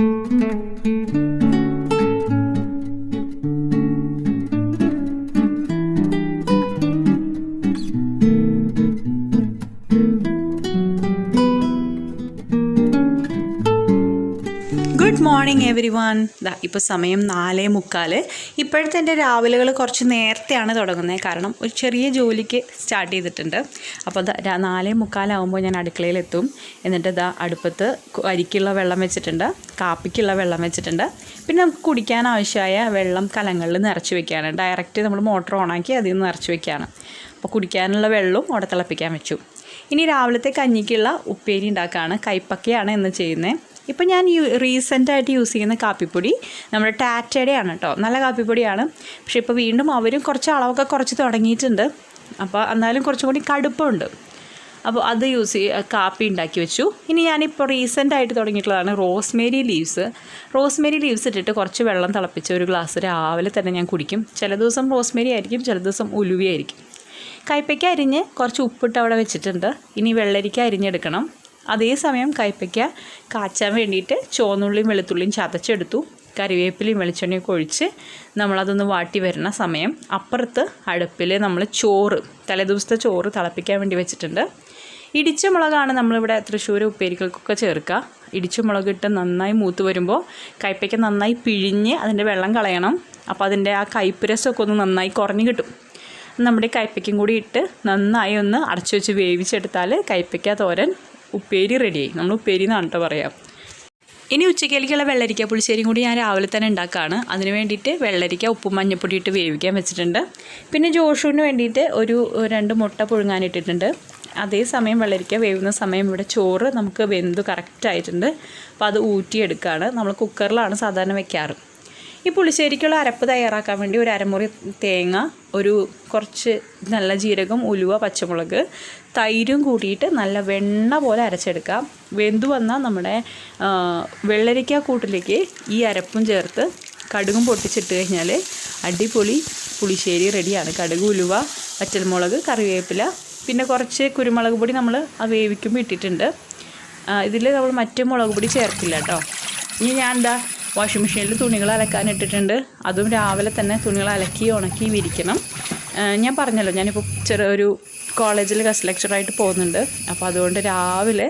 thank you good morning everyone ദാ ഇപ്പോൾ സമയം നാലേ മുക്കാൽ ഇപ്പോഴത്തെ എന്റെ രാവിലെകൾ കുറച്ച് നേരത്തെയാണ് തുടങ്ങുന്നത് കാരണം ഒരു ചെറിയ ജോലിക്ക് സ്റ്റാർട്ട് ചെയ്തിട്ടുണ്ട്. അപ്പോൾ നാലേ മുക്കാലാവുമ്പോൾ ഞാൻ അടുക്കളയിലെത്തും. എന്നിട്ട് ദാ അടുപ്പത്ത് അരിക്കുള്ള വെള്ളം വെച്ചിട്ടുണ്ട്. കാപ്പിക്കുള്ള വെള്ളം വെച്ചിട്ടുണ്ട്. പിന്നെ നമുക്ക് കുടിക്കാൻ ആവശ്യമായ വെള്ളം കലങ്ങളിൽ നിറച്ച് വെക്കുകയാണ്. ഡയറക്റ്റ് നമ്മൾ മോട്ടർ ഓണാക്കി അതിൽ നിന്ന് നിറച്ച് വെക്കുകയാണ്. അപ്പോൾ കുടിക്കാനുള്ള വെള്ളവും അവിടെ തിളപ്പിക്കാൻ വെച്ചു. ഇനി രാവിലത്തെ കഞ്ഞിക്കുള്ള ഉപ്പേരി ഉണ്ടാക്കുകയാണ് കൈപ്പക്കയാണ് എന്ന് ചെയ്യുന്നത്. ഇപ്പം ഞാൻ യൂ റീസെന്റായിട്ട് യൂസ് ചെയ്യുന്ന കാപ്പിപ്പൊടി നമ്മുടെ ടാറ്റയുടെയാണ് കേട്ടോ. നല്ല കാപ്പിപ്പൊടിയാണ്. പക്ഷേ ഇപ്പോൾ വീണ്ടും അവരും കുറച്ച് അളവൊക്കെ കുറച്ച് തുടങ്ങിയിട്ടുണ്ട്. അപ്പോൾ എന്നാലും കുറച്ചും കൂടി കടുപ്പമുണ്ട്. അപ്പോൾ അത് യൂസ് ചെയ്യുക കാപ്പി ഉണ്ടാക്കി വെച്ചു. ഇനി ഞാനിപ്പോൾ റീസെന്റായിട്ട് തുടങ്ങിയിട്ടുള്ളതാണ് റോസ്മേരി ലീവ്സ്. റോസ്മേരി ലീവ്സ് ഇട്ടിട്ട് കുറച്ച് വെള്ളം തിളപ്പിച്ച് ഒരു ഗ്ലാസ് രാവിലെ തന്നെ ഞാൻ കുടിക്കും. ചില ദിവസം റോസ്മേരി ആയിരിക്കും ചില ദിവസം ഉലുവയായിരിക്കും. കയ്പ്പയ്ക്ക അരിഞ്ഞ് കുറച്ച് ഉപ്പിട്ട് അവിടെ വെച്ചിട്ടുണ്ട്. ഇനി വെള്ളരിക്ക അരിഞ്ഞെടുക്കണം. അതേസമയം കയ്പ്പയ്ക്ക കാച്ചാൻ വേണ്ടിയിട്ട് ചുവന്നുള്ളിയും വെളുത്തുള്ളിയും ചതച്ചെടുത്തു. കറിവേപ്പിലയും വെളിച്ചെണ്ണയൊക്കെ ഒഴിച്ച് നമ്മളതൊന്ന് വാട്ടി വരുന്ന സമയം അപ്പുറത്ത് അടുപ്പിൽ നമ്മൾ ചോറ് തലേദിവസത്തെ ചോറ് തിളപ്പിക്കാൻ വേണ്ടി വെച്ചിട്ടുണ്ട്. ഇടിച്ച മുളകാണ് നമ്മളിവിടെ തൃശ്ശൂർ ഉപ്പേരികൾക്കൊക്കെ ചേർക്കുക ഇടിച്ച മുളക് ഇട്ട് നന്നായി മൂത്ത് വരുമ്പോൾ കയ്പയ്ക്ക നന്നായി പിഴിഞ്ഞ് അതിന്റെ വെള്ളം കളയണം. അപ്പോൾ അതിന്റെ ആ കയ്പ്പ് രസമൊക്കെ ഒന്ന് നന്നായി കുറഞ്ഞു കിട്ടും. നമ്മുടെ കയ്പ്പയ്ക്കും കൂടി ഇട്ട് നന്നായി ഒന്ന് അടച്ചു വെച്ച് വേവിച്ചെടുത്താൽ കയ്പ്പയ്ക്ക തോരൻ ഉപ്പേരി റെഡിയായി നമ്മൾ ഉപ്പേരി എന്നാണ് കേട്ടോ പറയാം. ഇനി ഉച്ചക്കേലേക്കുള്ള വെള്ളരിക്ക പുളിശ്ശേരിയും കൂടി ഞാൻ രാവിലെ തന്നെ ഉണ്ടാക്കുകയാണ് അതിന് വേണ്ടിയിട്ട് വെള്ളരിക്ക ഉപ്പും മഞ്ഞപ്പൊടി ഇട്ട് വേവിക്കാൻ വെച്ചിട്ടുണ്ട്. പിന്നെ ജോഷുവിന് വേണ്ടിയിട്ട് ഒരു രണ്ട് മുട്ട പുഴുങ്ങാനിട്ടിട്ടുണ്ട് അതേസമയം വെള്ളരിക്ക വേവുന്ന സമയം ഇവിടെ ചോറ് നമുക്ക് വെന്ത് കറക്റ്റായിട്ടുണ്ട് അപ്പോൾ അത് ഊറ്റിയെടുക്കുകയാണ് നമ്മൾ കുക്കറിലാണ് സാധാരണ വെക്കാറ്. ഈ പുളിശ്ശേരിക്കുള്ള അരപ്പ് തയ്യാറാക്കാൻ വേണ്ടി ഒരു അരമുറി തേങ്ങ ഒരു കുറച്ച് നല്ല ജീരകം ഉലുവ പച്ചമുളക് തൈരും കൂട്ടിയിട്ട് നല്ല വെണ്ണ പോലെ അരച്ചെടുക്കാം വെന്തു വന്നാൽ നമ്മുടെ വെള്ളരിക്ക കൂട്ടിലേക്ക് ഈ അരപ്പും ചേർത്ത് കടുകും പൊട്ടിച്ചിട്ട് കഴിഞ്ഞാൽ അടിപൊളി പുളിശ്ശേരി റെഡിയാണ്. കടുക് ഉലുവ പച്ചമുളക് കറിവേപ്പില പിന്നെ കുറച്ച് കുരുമുളക് പൊടി നമ്മൾ ആ വേവിക്കുമ്പോൾ ഇട്ടിട്ടുണ്ട്. ഇതിൽ നമ്മൾ മറ്റേ മുളക് പൊടി ചേർക്കില്ല കേട്ടോ. ഇനി ഞാൻ എന്താ വാഷിംഗ് മെഷീനിൽ തുണികൾ അലക്കാൻ ഇട്ടിട്ടുണ്ട്. അതും രാവിലെ തന്നെ തുണികൾ അലക്കി ഉണക്കി വിരിക്കണം. ഞാൻ പറഞ്ഞല്ലോ ഞാനിപ്പോൾ ചെറിയ ഒരു കോളേജിൽ ഗസ്റ്റ് ലെക്ചറായിട്ട് പോകുന്നുണ്ട്. അപ്പോൾ അതുകൊണ്ട് രാവിലെ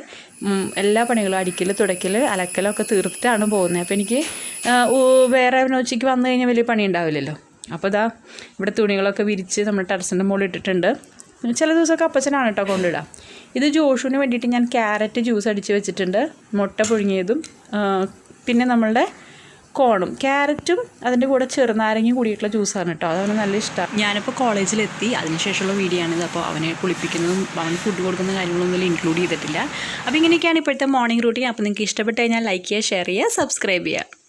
എല്ലാ പണികളും അടിക്കൽ തുടയ്ക്കൽ അലക്കലൊക്കെ തീർത്തിട്ടാണ് പോകുന്നത്. അപ്പോൾ എനിക്ക് വേറെ ഉച്ചയ്ക്ക് വന്നു കഴിഞ്ഞാൽ വലിയ പണി ഉണ്ടാവില്ലല്ലോ. അപ്പോൾ ഇതാ ഇവിടെ തുണികളൊക്കെ വിരിച്ച് നമ്മൾ ടെറസിന്റെ മുകളിൽ ഇട്ടിട്ടുണ്ട്. ചില ദിവസമൊക്കെ അപ്പച്ചനാണ് കേട്ടോ കൊണ്ടിടുക ഇത് ജോഷുവിന് വേണ്ടിയിട്ട് ഞാൻ ക്യാരറ്റ് ജ്യൂസ് അടിച്ച് വെച്ചിട്ടുണ്ട്. മുട്ട പുഴുങ്ങിയതും പിന്നെ നമ്മളുടെ കോണും. ക്യാരറ്റും അതിന്റെ കൂടെ ചെറുനാരങ്ങയും കൂടിയിട്ടുള്ള ജ്യൂസാണ് കേട്ടോ അതവന് നല്ല ഇഷ്ടമാണ് ഞാനിപ്പോൾ കോളേജിലെത്തി. അതിനുശേഷമുള്ള വീഡിയോ ആണിത് അപ്പോൾ അവനെ കുളിപ്പിക്കുന്നതും അവന് ഫുഡ് കൊടുക്കുന്ന കാര്യങ്ങളൊന്നും ഇൻക്ലൂഡ് ചെയ്തിട്ടില്ല. അപ്പോൾ ഇങ്ങനെയൊക്കെയാണ് ഇപ്പോഴത്തെ മോർണിംഗ് റൂട്ടീൻ അപ്പോൾ നിങ്ങൾക്ക് ഇഷ്ടപ്പെട്ട് കഴിഞ്ഞാൽ ലൈക്ക് ചെയ്യുക ഷെയർ ചെയ്യുക സബ്സ്ക്രൈബ് ചെയ്യുക.